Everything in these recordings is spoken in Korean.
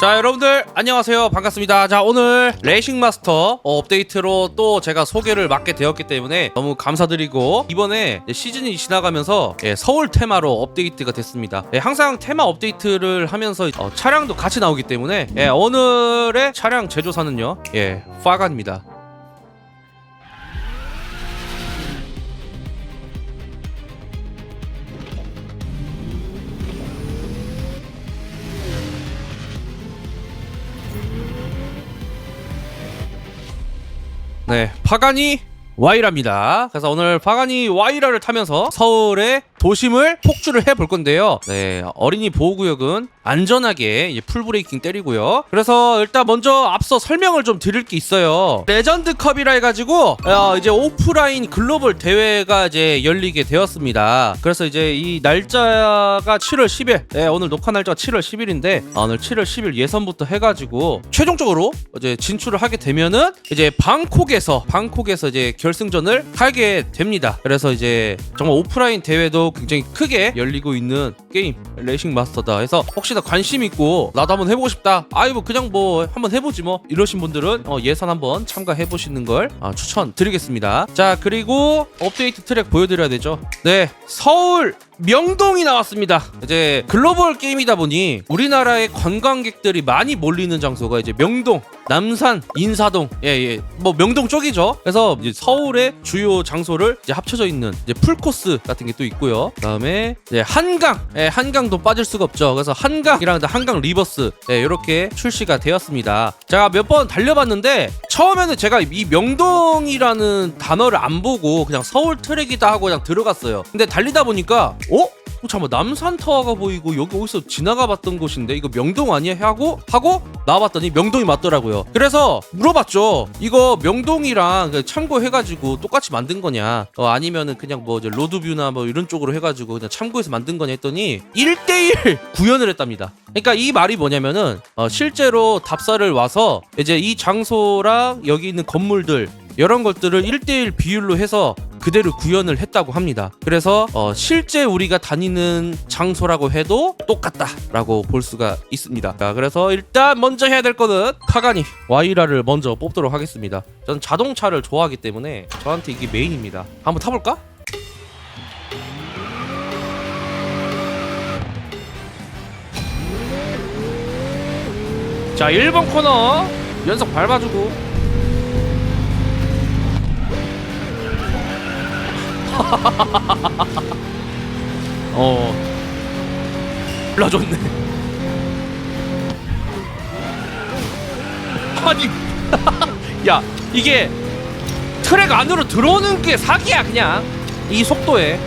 자 여러분들 안녕하세요. 반갑습니다. 자 오늘 레이싱 마스터 어, 업데이트로 또 제가 소개를 맡게 되었기 때문에 너무 감사드리고 이번에 시즌이 지나가면서 예, 서울 테마로 업데이트가 됐습니다. 예, 항상 테마 업데이트를 하면서 어, 차량도 같이 나오기 때문에 예, 오늘의 차량 제조사는요 예 파간입니다 네, 파가니 와이라입니다. 그래서 오늘 파가니 와이라를 타면서 서울의 도심을 폭주를 해볼 건데요. 네, 어린이 보호구역은 안전하게 풀브레이킹 때리고요. 그래서 일단 먼저 앞서 설명을 좀 드릴 게 있어요. 레전드 컵이라 해가지고 어, 이제 오프라인 글로벌 대회가 이제 열리게 되었습니다. 그래서 이제 이 날짜가 7월 10일. 네, 오늘 녹화 날짜가 7월 10일인데 아, 오늘 7월 10일 예선부터 해가지고 최종적으로 이제 진출을 하게 되면은 이제 방콕에서 방콕에서 이제 결승전을 하게 됩니다. 그래서 이제 정말 오프라인 대회도 굉장히 크게 열리고 있는 게임 레이싱 마스터다. 해서 혹시나 관심 있고 나도 한번 해보고 싶다. 아이 뭐 그냥 뭐 한번 해보지 뭐. 이러신 분들은 어, 예선 한번 참가해 보시는 걸 아, 추천드리겠습니다. 자 그리고 업데이트 트랙 보여드려야 되죠. 네 서울 명동이 나왔습니다. 이제 글로벌 게임이다 보니 우리나라의 관광객들이 많이 몰리는 장소가 이제 명동, 남산, 인사동, 예, 예, 뭐 명동 쪽이죠. 그래서 이제 서울의 주요 장소를 이제 합쳐져 있는 이제 풀코스 같은 게 또 있고요. 그다음에 이제 한강, 예, 한강도 빠질 수가 없죠. 그래서 한강이랑 한강 리버스, 예, 이렇게 출시가 되었습니다. 제가 몇 번 달려봤는데 처음에는 제가 이 명동이라는 단어를 안 보고 그냥 서울 트랙이다 하고 그냥 들어갔어요. 근데 달리다 보니까 어? 어, 잠깐만 남산 타워가 보이고 여기 어디서 지나가 봤던 곳인데 이거 명동 아니야? 하고 하고 나와봤더니 명동이 맞더라고요. 그래서 물어봤죠. 이거 명동이랑 그 참고해가지고 똑같이 만든 거냐? 어, 아니면은 그냥 뭐 로드뷰나 뭐 이런 쪽으로 해가지고 그냥 참고해서 만든 거냐 했더니 1대1 구현을 했답니다. 그러니까 이 말이 뭐냐면은 어, 실제로 답사를 와서 이제 이 장소랑 여기 있는 건물들 이런 것들을 1대1 비율로 해서 그대로 구현을 했다고 합니다. 그래서 어, 실제 우리가 다니는 장소라고 해도 똑같다라고 볼 수가 있습니다. 자, 그래서 일단 먼저 해야 될 거는 파가니 와이라를 먼저 뽑도록 하겠습니다. 저는 자동차를 좋아하기 때문에 저한테 이게 메인입니다. 한번 타볼까? 자, 1번 코너 연속 밟아주고 어. 불러줬네. 아니 야 이게 트랙 안으로 들어오는 게 사기야 그냥. 이 속도에.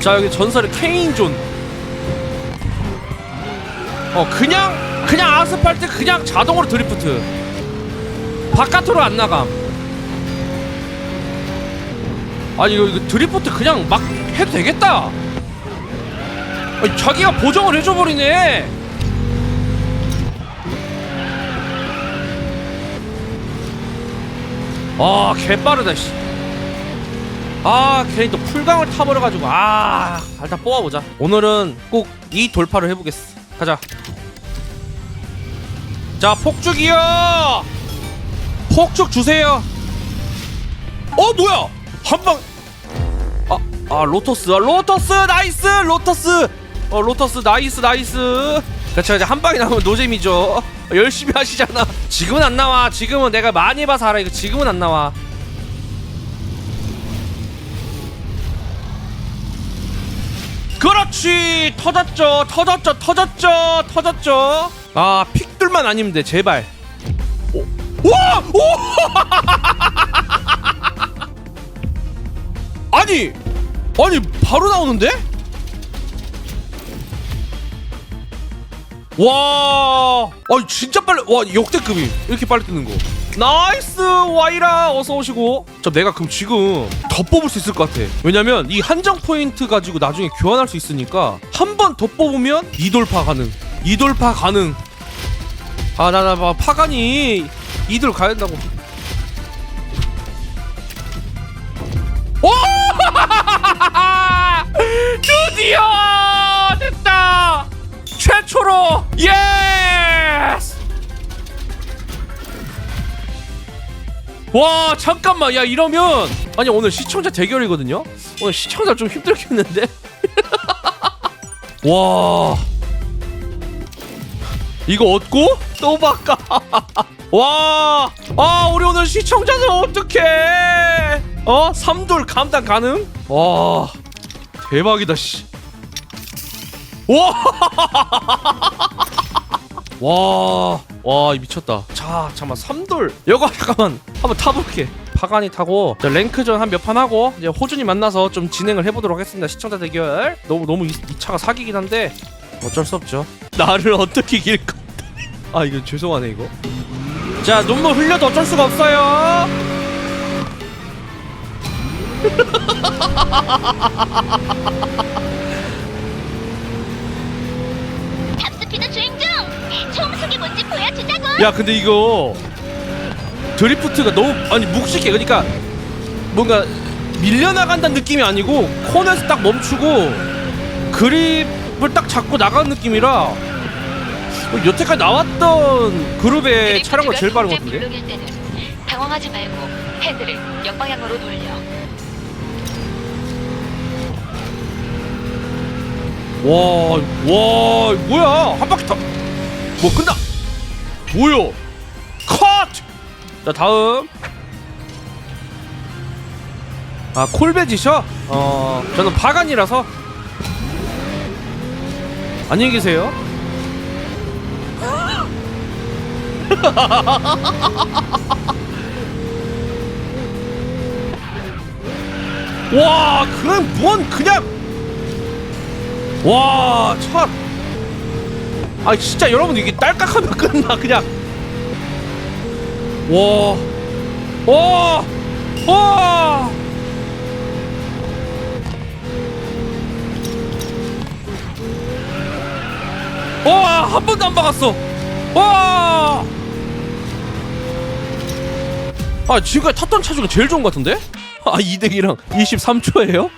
자 여기 전설의 케인존. 어 그냥 그냥 아스팔트 그냥 자동으로 드리프트. 바깥으로 안 나감 아니 이거, 이거 드리프트 그냥 막 해도 되겠다. 아니, 자기가 보정을 해줘버리네. 아 개빠르다 씨. 아 괜히 또 풀강을 타버려가지고. 아 일단 뽑아보자. 오늘은 꼭 이 돌파를 해보겠어. 가자. 자 폭죽이요! 폭죽 주세요. 어 뭐야 한방 아, 아 로터스 아, 로터스 나이스 로터스. 어 로터스 나이스 나이스. 그렇죠 이제 한 방에 나오면 노잼이죠. 열심히 하시잖아. 지금은 안 나와. 지금은 내가 많이 봐서 알아. 이거 지금은 안 나와. 그렇지! 터졌죠 터졌죠 터졌죠 터졌죠. 아 픽들만 아니면 돼 제발. 오, 와! 오! 아니 아니 바로 나오는데? 와, 아 진짜 빨리 와 역대급이 이렇게 빨리 뜨는 거. 나이스 와이라 어서 오시고. 저 내가 그럼 지금 더 뽑을 수 있을 것 같아. 왜냐면 이 한정 포인트 가지고 나중에 교환할 수 있으니까 한 번 더 뽑으면 이돌파 가능. 이돌파 가능. 아 나나 파간이 이돌 가야 된다고. 오! 드디어 됐다. 최초로 예스. 와 잠깐만 야 이러면 아니 오늘 시청자 대결이거든요. 오늘 시청자 좀 힘들겠는데. 와 이거 얻고 또 바꿔. 와, 아, 우리 오늘 시청자들 어떡해! 어 삼돌 감당 가능 와 대박이다 씨 와! 와, 와, 이 미쳤다. 자, 잠깐만, 삼돌. 이거 잠깐만, 한번 타볼게. 파간이 타고 자, 랭크전 한 몇 판 하고 이제 호준이 만나서 좀 진행을 해보도록 하겠습니다. 시청자 대결. 너무 너무 이, 이 차가 사기긴 한데 어쩔 수 없죠. 나를 어떻게 이길 까 아, 이거 죄송하네 이거. 자, 눈물 흘려도 어쩔 수가 없어요. 탑스피드 주행 중! 청소기 뭔지 보여주자고! 야 근데 이거 드리프트가 너무 아니 묵직해 그러니까 뭔가 밀려나간다는 느낌이 아니고 코너에서 딱 멈추고 그립을 딱 잡고 나가는 느낌이라 어, 여태까지 나왔던 그룹의 차량과 제일 빠른 것 같은데 당황하지 말고 핸들을 역방향으로 돌려. 와, 와, 뭐야? 한 바퀴 더. 뭐 끝나? 뭐야? 컷! 자, 다음. 아, 콜베지셔? 어, 저는 파간이라서. 안녕히 계세요. 와, 그냥 뭔 그냥 와, 차. 아, 진짜 여러분 이게 딸깍하면 끝나 그냥. 와. 와. 와. 와, 한 번도 안 박았어. 와. 아, 지금까지 탔던 차 중에 제일 좋은 것 같은데? 아, 2등이랑 23초예요?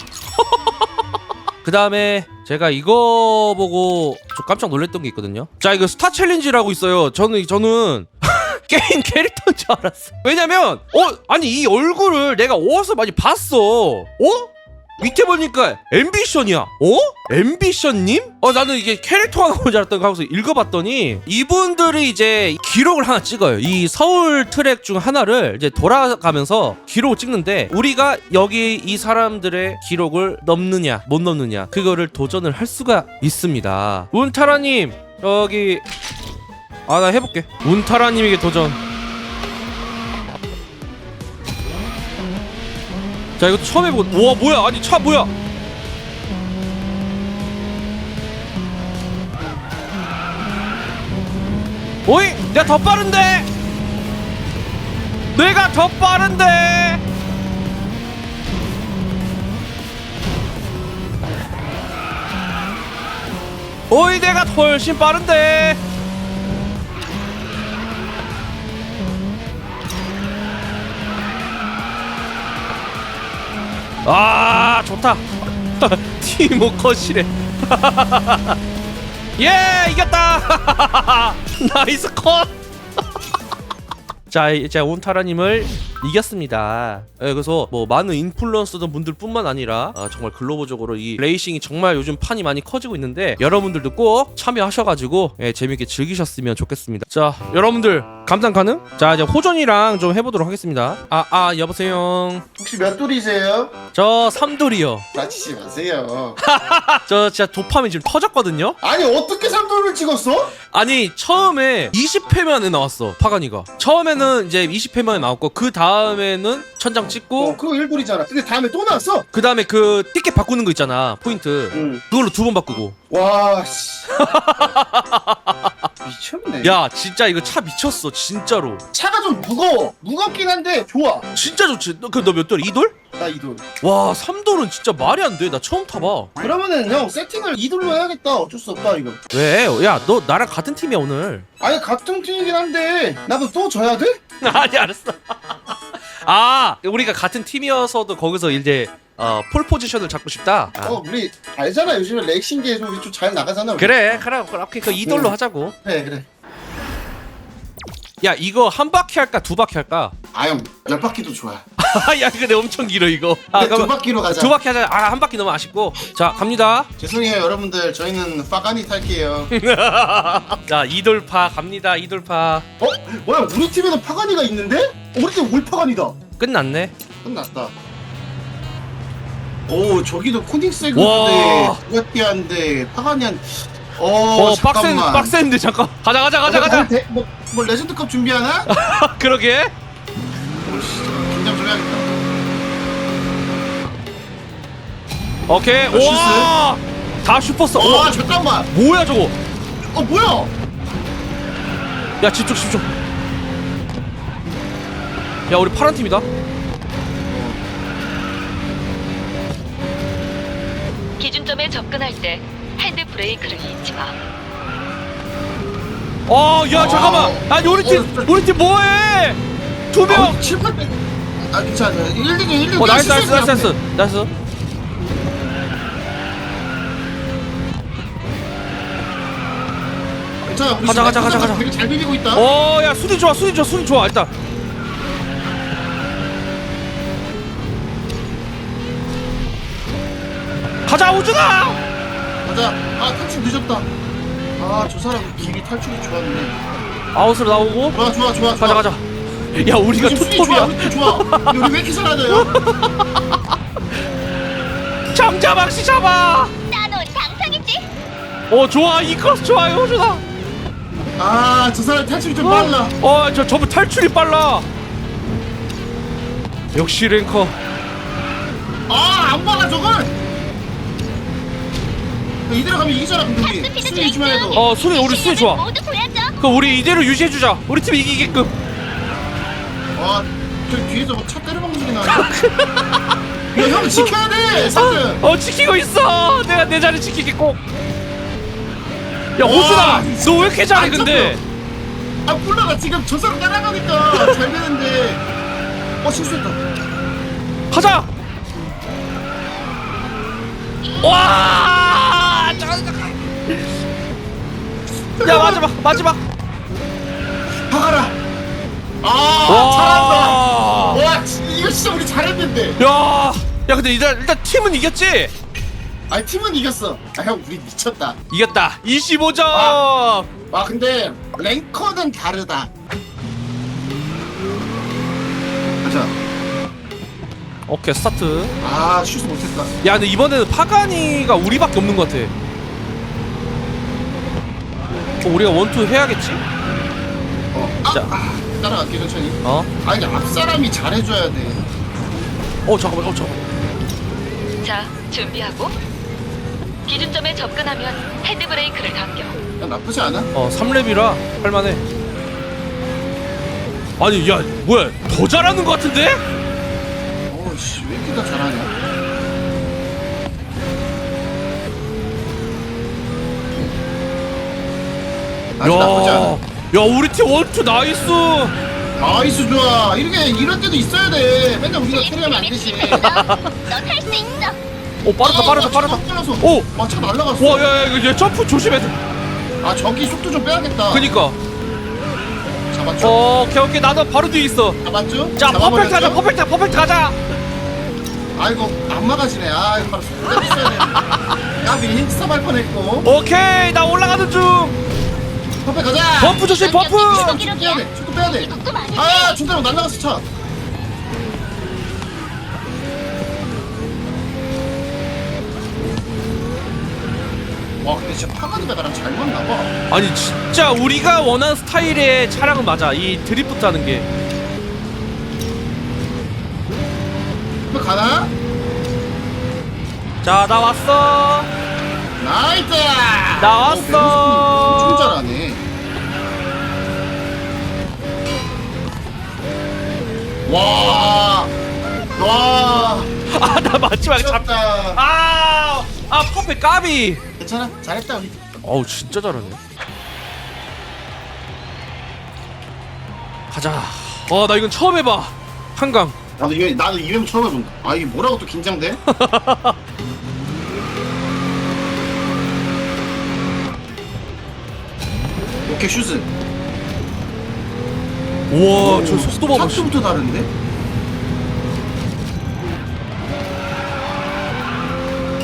그 다음에 제가 이거 보고 좀 깜짝 놀랐던 게 있거든요. 자 이거 스타 챌린지라고 있어요. 저는 저는 게임 캐릭터인 줄 알았어. 왜냐면 어 아니 이 얼굴을 내가 어디서 많이 봤어. 어? 밑에 보니까 앰비션이야. 어? 앰비션님? 어 나는 이게 캐릭터가 나온 줄 알았던 거 하고서 읽어봤더니 이분들이 이제 기록을 하나 찍어요. 이 서울 트랙 중 하나를 이제 돌아가면서 기록을 찍는데 우리가 여기 이 사람들의 기록을 넘느냐 못 넘느냐 그거를 도전을 할 수가 있습니다. 운타라님 저기 아 나 해볼게. 운타라님에게 도전. 자 이거 처음 해보고 와 뭐야? 아니 차 뭐야? 오이 내가 더 빠른데? 내가 더 빠른데? 오이 내가 훨씬 빠른데 아 좋다. 티모 컷이래 예 이겼다. 나이스 컷. 자, 이제 온타라님을 이겼습니다. 예, 그래서 뭐 많은 인플루언서들 분들뿐만 아니라 아, 정말 글로벌적으로 이 레이싱이 정말 요즘 판이 많이 커지고 있는데 여러분들도 꼭 참여하셔가지고 예, 재밌게 즐기셨으면 좋겠습니다. 자, 여러분들 감당 가능? 자, 이제 호전이랑 좀 해보도록 하겠습니다. 아, 아, 여보세요. 혹시 몇 돌이세요? 저 삼돌이요. 맞히지 마세요. 저 진짜 도파민 지금 터졌거든요. 아니 어떻게 삼돌을 찍었어? 아니 처음에 20회만에 나왔어 파가니가. 처음에는 이제 20회만에 나왔고 그 다음 에는 천장 어, 찍고 그거 1돌이잖아. 근데 다음에 또 나왔어? 그 다음에 그 티켓 바꾸는 거 있잖아 포인트. 응. 그걸로 두 번 바꾸고. 와 씨. 미쳤네. 야 진짜 이거 차 미쳤어 진짜로. 차가 좀 무거워. 무겁긴 한데 좋아. 진짜 좋지. 그너 몇 돌? 2돌? 나 2돌. 와 3돌은 진짜 말이 안 돼. 나 처음 타봐. 그러면은 형 세팅을 2돌로 해야겠다. 어쩔 수 없다 이거. 왜? 야 너 나랑 같은 팀이야 오늘. 아니 같은 팀이긴 한데 나도 또 져야 돼? 아니 알았어. 아 우리가 같은 팀이어서도 거기서 이제 어, 폴 포지션을 잡고 싶다. 아. 어 우리 알잖아 요즘에 렉싱계에서 우리 좀 잘 나가잖아. 우리. 그래 그래 그래 오케이 그 2돌로 음. 하자고. 그래 그래. 야 이거 한 바퀴 할까 두 바퀴 할까? 아형 열 바퀴도 좋아. 야 근데 엄청 길어 이거 아 네, 두 그러면 바퀴로 가자. 두 바퀴 하자 아 한 바퀴 너무 아쉽고 자 갑니다 죄송해요 여러분들 저희는 파가니 탈게요. 자 이돌파 갑니다 이돌파 어 뭐야 우리 팀에도 파가니가 있는데? 어, 우리 팀 올파가니다. 끝났네 끝났다. 오 저기도 와. 코닉스인데 부가티한데 파가니 한. 어, 어 빡센 잠깐만. 빡센데 잠깐 가자 가자 가자 가자 뭐, 대- 뭐, 뭐 레전드컵 준비하나? 그러게 오씨 긴장 좀 해야겠다. 오케이 어, 와다 슈퍼스타 와와 잠깐만. 뭐야 저거 어 뭐야? 야 집중 집중 야 우리 파란 팀이다 기준점에 접근할 때 핸드 브레이크를 잊지 마. 어야 아. 잠깐만. 아니 우리 팀 어, 우리 팀 뭐해? 두명. 아, 7, 8, 아 괜찮아 1, 2, 1, 2, 어 나이스 나이스 나이스 나이스 나이스. 괜찮아 우리 가자, 지금 가자, 가자, 가자. 되게 잘 비비고 있다. 어 야 수리 좋아 수리 좋아 수리 좋아. 일단. 가자 우준아! 가자. 아 탈출 늦었다 아 저 사람 길이 탈출이 좋았네. 아웃으로 나오고? 좋아 좋아 좋아 가자 가자. 야 우리가 지금 수비 좋아 투톱이야 좋아. 근데 우리 왜 이렇게 잘하나요? 장자망시 잡아! 나넌 당상이지. 어 좋아. 이 크로스 좋아요 우준아 아 저 사람 탈출이 좀 빨라. 어저 저분 탈출이 빨라. 역시 랭커. 아안 막아 저건 이대로 가면 이기잖아 수비 해도 주행중. 어 수리 우리 수리 좋아. 모두 보여줘. 우리 이대로 유지해주자. 우리 팀 이기게끔. 아저 뒤에서 뭐차 때려박는 소리 나는데. 야형 지켜야 돼 사슴 어 지키고 있어. 내가 내 자리 지키겠고 야 와, 호준아 너 왜 이렇게 잘해 안 근데? 아 몰라 나 지금 저 사람 따라가니까 잘 되는데. 어 실수했다. 가자! 와. 야 마지막 마지막 박아라 아 와. 잘한다 와 진- 이거 진짜 우리 잘했는데 야, 야 근데 일단 일단 팀은 이겼지? 아니 팀은 이겼어 아 형 우리 미쳤다 이겼다. 25점. 아. 아 근데 랭커는 다르다 가자 오케이 스타트. 아슛 못했다 야 근데 이번에는 파가니가 우리밖에 없는 것 같아. 어, 우리가 원투 해야겠지? 어 아, 자. 아 따라갈게 천천히 어? 아니 앞 사람이 잘해줘야 돼 어 잠깐만, 어 잠깐. 자, 준비하고 기준점에 접근하면 핸드 브레이크를 당겨. 야, 나쁘지 않아 어 3렙이라 할만해. 아니 야 뭐야 더 잘하는 것 같은데? 어씨 왜 이렇게 다 잘하냐 나쁘지 않아 야 우리 팀 원투 나이스. 나이스 좋아 이렇게 이럴 때도 있어야 돼 맨날 우리가 캐리하면 안 되지 너탈 수 있어. 오 빠르다 빠르다 빠르다. 오. 오! 아, 차 날라갔어 와야야 얘 점프 조심해. 아 저기 속도 좀 빼야겠다 그니까. 잡았죠? 어, 오케이 오케이 나도 바로 뒤에 있어. 잡았죠? 자 퍼펙트 잡아버렸죠? 하자 퍼펙트 퍼펙트 가자. 아이고 안 막아지네 아 이거 바로 속도 있어야 돼 야, 미리 힌트 할 뻔했고 오케이 나 올라가는 중. 퍼펙 가자 버프 조심 버프. 속도 빼야 돼 속도 빼야 돼 아, 중대로 날라갔어 차. 와, 근데 진짜 파가니가 나랑 잘 맞나 봐. 아니 진짜 우리가 원하는 스타일의 차량은 맞아. 이 드리프트 하는 게. 그 가나? 자 나 왔어. 나이스! 나왔어. 어, 엄청 잘하네. 와, 와, 아 나 마지막에 잡. 미쳤다. 아, 아 퍼펙트 까비. 괜찮아, 잘했다 우리. 어우 진짜 잘하네. 가자. 어 나 이건 처음 해봐. 한강. 나도 이거 나도 이름 처음 해본다. 아 이게 뭐라고 또 긴장돼? 오케이 슈즈. 우와 저 속도 봐봐 씨. 탁부터 다른데?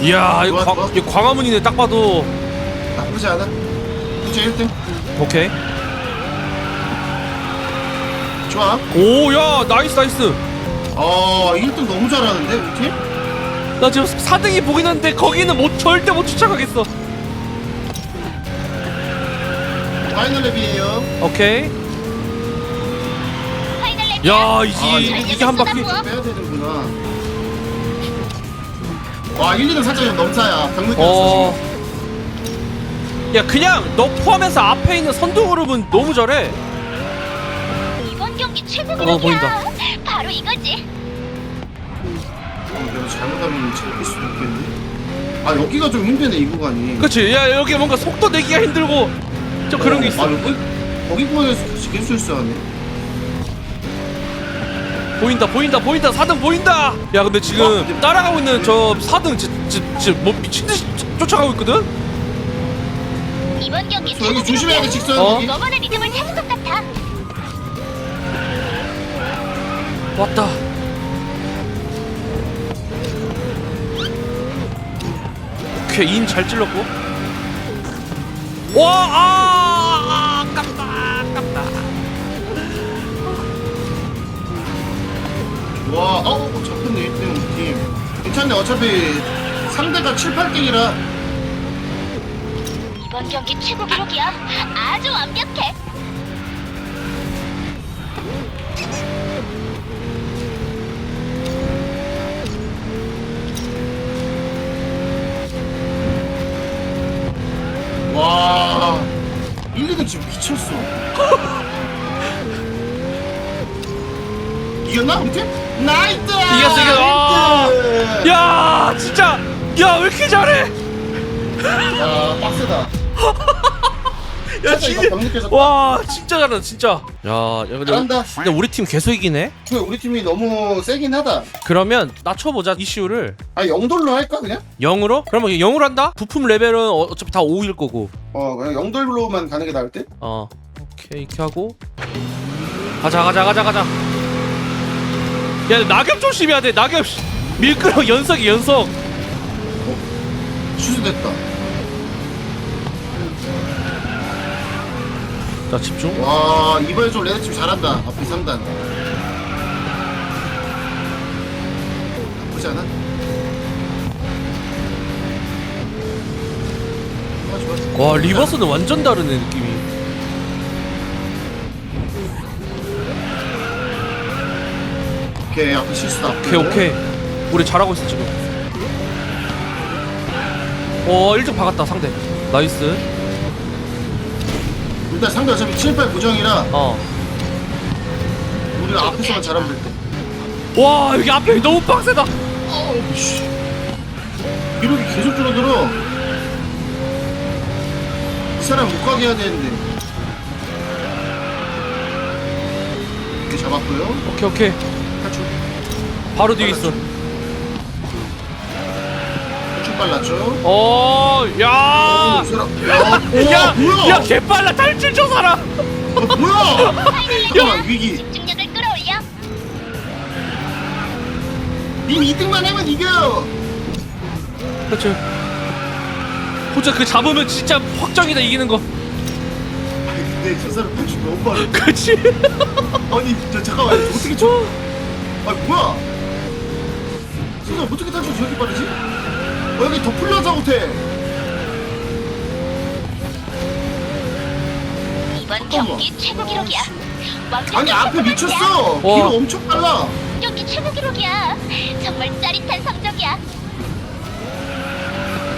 이야 이거, 좋아, 광, 좋아. 이거 광화문이네 딱 봐도 나쁘지 않아. 그치 1등. 오케이 좋아. 오야 나이스 나이스 어 1등 너무 잘하는데 우리 팀? 나 지금 4등이 보긴 하는데 거기는 못 절대 못 쫓아가겠어 파이널 랩이에요. 오케이. 야 이게 아, 이게 한 바퀴 빼야 되는구나. 와 1, 2등 살짝 좀 넘사야. 병 느꼈어 어. 지금. 야 그냥 너 포함해서 앞에 있는 선두 그룹은 너무 잘해 이번 경기 최고 어, 기록이야. 보인다. 바로 이거지. 어, 내가 잘못하면 챙길 수도 있겠네. 아 여기가 좀 힘드네 이 구간이. 그치 야 여기 뭔가 속도 내기가 힘들고 좀 그런 게 있어 아 여기 거기 구간에서 계속 실수하네. 보인다 보인다 보인다 4등 보인다 야 근데 지금 어, 근데- 따라가고 있는 저 4등 지금 뭐 미친듯이 쫓아가고 있거든 이번 경기 저 여기 최고 조심해야 돼. 직선 어? 여기. 너만의 리듬을 찾은 것 같아. 왔다 오케이 인 잘 찔렀고 와 아, 아, 아깝다 아깝다 와, 어, 어, 잡혔네 1등 우리 팀. 괜찮네 어차피 상대가 7, 8등이라 이번 경기 최고 기록이야. 아주 완벽해. 미쳤어. 이겼나 우리 팀? 나이스! 이겼어, 이겼어. 아. 나이스! 야 진짜 야 왜 이렇게 잘해 야 빡세다. 야 진짜. 와 진짜 잘한다 진짜 야, 야 근데, 잘한다. 근데 우리 팀 계속 이기네 우리 팀이 너무 세긴 하다. 그러면 낮춰보자 이슈를 아 영돌로 할까 그냥? 0으로? 그러면 0으로 한다? 부품 레벨은 어- 어차피 다 5일 거고 어 그냥 영돌로만 가는 게 나을 듯? 어 오케이 이렇게 하고 가자 가자 가자 가자 야 낙엽 조심해야 돼 낙엽 씨. 밀끄러 연석이 연석 취소됐다. 자 집중 와 이번에 좀 레드팀 잘한다. 앞에 3단. 나쁘지 않아? 좋아 좋아. 와 리버스는 완전 다르네 느낌이 오케이 앞에 실수다. 오케이 오케이 우리 잘하고 있어 지금 어 1등 박았다 상대 나이스 일단 상대 어차피 7, 8 고정이라 어 우리가 앞에서만 잘하면 될 때. 와 여기 앞에 너무 빡세다 어우 씨. 이렇게 계속 줄어들어. 이 사람 못 가게 해야 되는데. 이렇게 잡았고요. 오케이 오케이 탈출. 바로 뒤에 있어 빨랐죠. 어, 야, 이 사람. 야, 야, 뭐야? 야, 개빨라 탈출 저 사람. 어, 뭐야? 잠깐만 위기. 집중력을 끌어올려. 님 2등만 하면 이겨요. 그렇죠. 혼자 그 잡으면 진짜 확정이다 이기는 거. 아니 근데 저 사람 탈출 너무 빠르. 그렇지. 아니 저 잠깐만 어떻게 저? 아 뭐야? 저 사람 어떻게 탈출 저렇게 빠르지? 어, 여기 더 플라자 호텔. 이번. 경기 최고 기록이야. 완벽한 아니 앞에 퍼포먼스야. 미쳤어. 와. 길이 엄청 빨라. 경기 최고 기록이야. 정말 짜릿한 성적이야.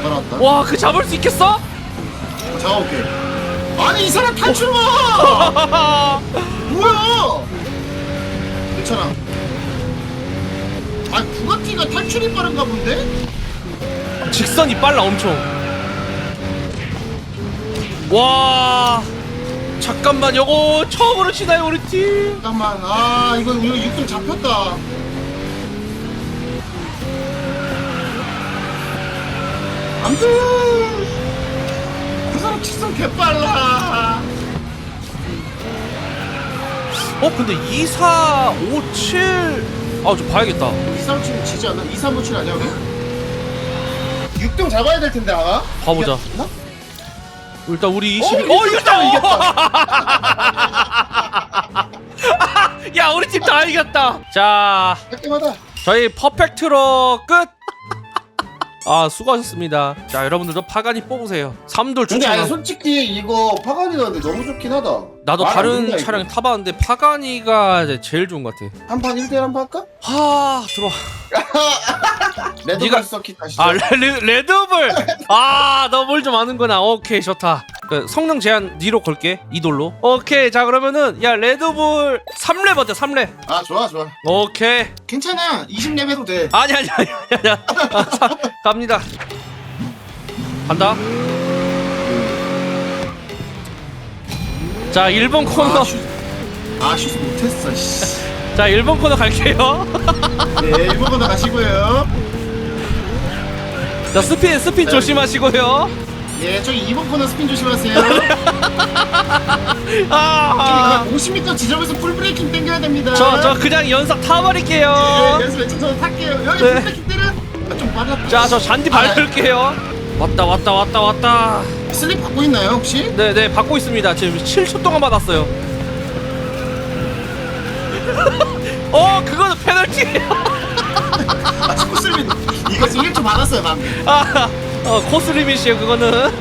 알았다. 와, 그 잡을 수 있겠어? 잡아올게. 아니 이 사람 탈출 봐. 뭐야? 괜찮아. 아 부가티가 탈출이 빠른가 본데? 직선이 빨라 엄청. 와, 잠깐만, 요거 처음으로 치나요 우리 팀? 잠깐만. 아 이거 이거 6등 잡혔다. 안돼. 그 사람 직선 개빨라. 어 근데 2, 4, 5, 7. 아 좀 봐야겠다. 2, 3, 7 지지 않나? 2, 3, 5, 7 아니야 우리? 6등 잡아야 될 텐데 아가? 봐보자. 이겼나? 일단 우리 어, 22. 어 이겼다, 이겼다. 야 우리 팀 다 이겼다. 자 깔끔하다 저희 퍼펙트로 끝. 아 수고하셨습니다. 자 여러분들도 파간이 뽑으세요. 3돌 근데 아니. 솔직히 이거 파가니가 근데 너무 좋긴 하다 나도 말안 다른 된다, 이거. 차량 타봤는데 파가니가 이제 제일 좋은 것 같아. 한판 1대1 한 판 할까? 하 들어와. 레드불 네가- 서킷 가시죠 아 레, 레드불. 아너 뭘 좀 아는구나. 오케이 좋다. 그 성능 제한 니로 걸게. 2돌로. 오케이 자 그러면은 야 레드불 3렙 어때 3렙. 아 좋아 좋아 오케이. 괜찮아 20렙 해도 돼 아니 아니 아니 아니. 아니. 아, 자, 갑니다. 간다. 자 1번 코너. 아, 슛. 아 슛 못했어 씨. 자 1번 코너 갈게요. 네 1번 건너 가시고요 자 스핀 스핀 조심하시고요. 예 저기 2번 코너 스핀 조심하세요 아. 50m 지점에서 풀브레이킹 땡겨야 됩니다 저, 저 그냥 연석 타버릴게요. 예, 연습 외쳐 저 탈게요 여기 네. 풀브레이킹 때는 아, 좀 빨랐다 자, 저 잔디 밟을게요. 왔다, 왔다, 왔다, 왔다. 슬립 받고 있나요 혹시? 네, 네, 받고 있습니다. 지금 7초 동안 받았어요. 어, 그거는 페널티예요. 아 자꾸 슬립 이거 지금 1초 받았어요 방 아, 어, 코스 리밋이에요, 그거는.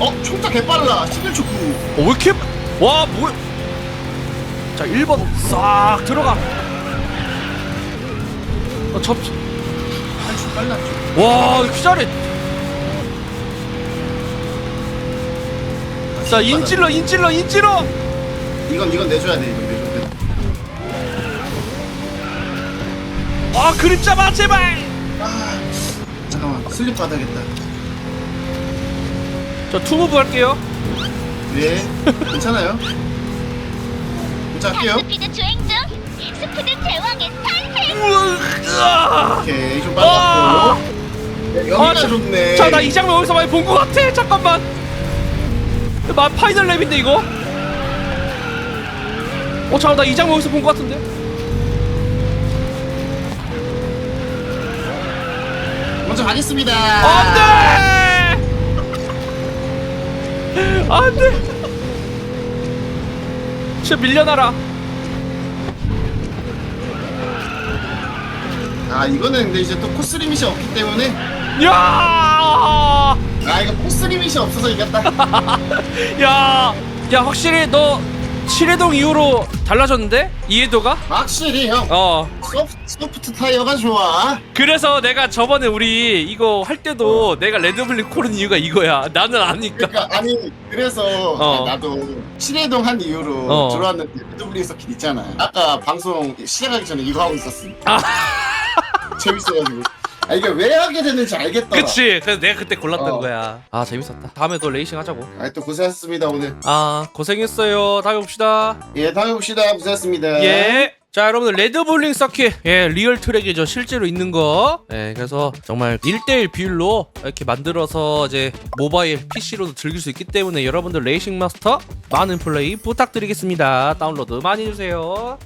어 총타 개빨라 11초 9 어, 왜 이렇게. 와, 뭐. 자, 1번 싹 들어가. 어, 접. 한줄 빨랐죠 와, 이렇게 자, 인질러, 인질러, 인질러. 이건 이건 내줘야 돼 이건 내줘야 돼 아, 그립 잡아, 제발. 아, 잠깐만 슬립 받아야겠다 저 투무브 할게요. 네 괜찮아요 도착할게요 스피드 주행 중 스피드 제왕의 탄생 우와, 오케이 좀 아, 빨랐고 네, 여기가 아, 자, 좋네 자, 나 이 장면 어디서 많이 본 것 같아. 잠깐만. 마 파이널 랩인데 이거? 어, 잠깐 나이 장면 어디서 본 것 같은데? 먼저 가겠습니다 안돼! 안돼! 진짜 밀려나라. 아 이거는 근데 이제 또 코스 리밋이 없기 때문에 야! 아 이거 코스 리밋이 없어서 이겼다 야! 야, 확실히 너 7회동 이후로 달라졌는데? 이해도가? 확실히 형 어. 소프트, 소프트 타이어가 좋아 그래서 내가 저번에 우리 이거 할 때도 내가 레드블링 코른 이유가 이거야. 나는 아니까. 그러니까 아니 그래서 어. 아, 나도 7회동 한 이후로 어. 들어왔는데 레드블링 서킷 있잖아 아까 방송 시작하기 전에 이거 하고 있었어 아. 재밌어가지고 아 이게 왜 하게 됐는지 알겠다 그치. 그래서 내가 그때 골랐던 어. 거야. 아, 재밌었다. 다음에 또 레이싱 하자고. 아 또 고생하셨습니다 오늘 아, 고생했어요. 다음에 봅시다. 예 다음에 봅시다 고생하셨습니다 예. 자, 여러분들 레드볼링 서킷. 예, 리얼 트랙이죠. 실제로 있는 거. 예, 그래서 정말 1대1 비율로 이렇게 만들어서 이제 모바일 PC로도 즐길 수 있기 때문에 여러분들 레이싱 마스터 많은 플레이 부탁드리겠습니다. 다운로드 많이 해주세요.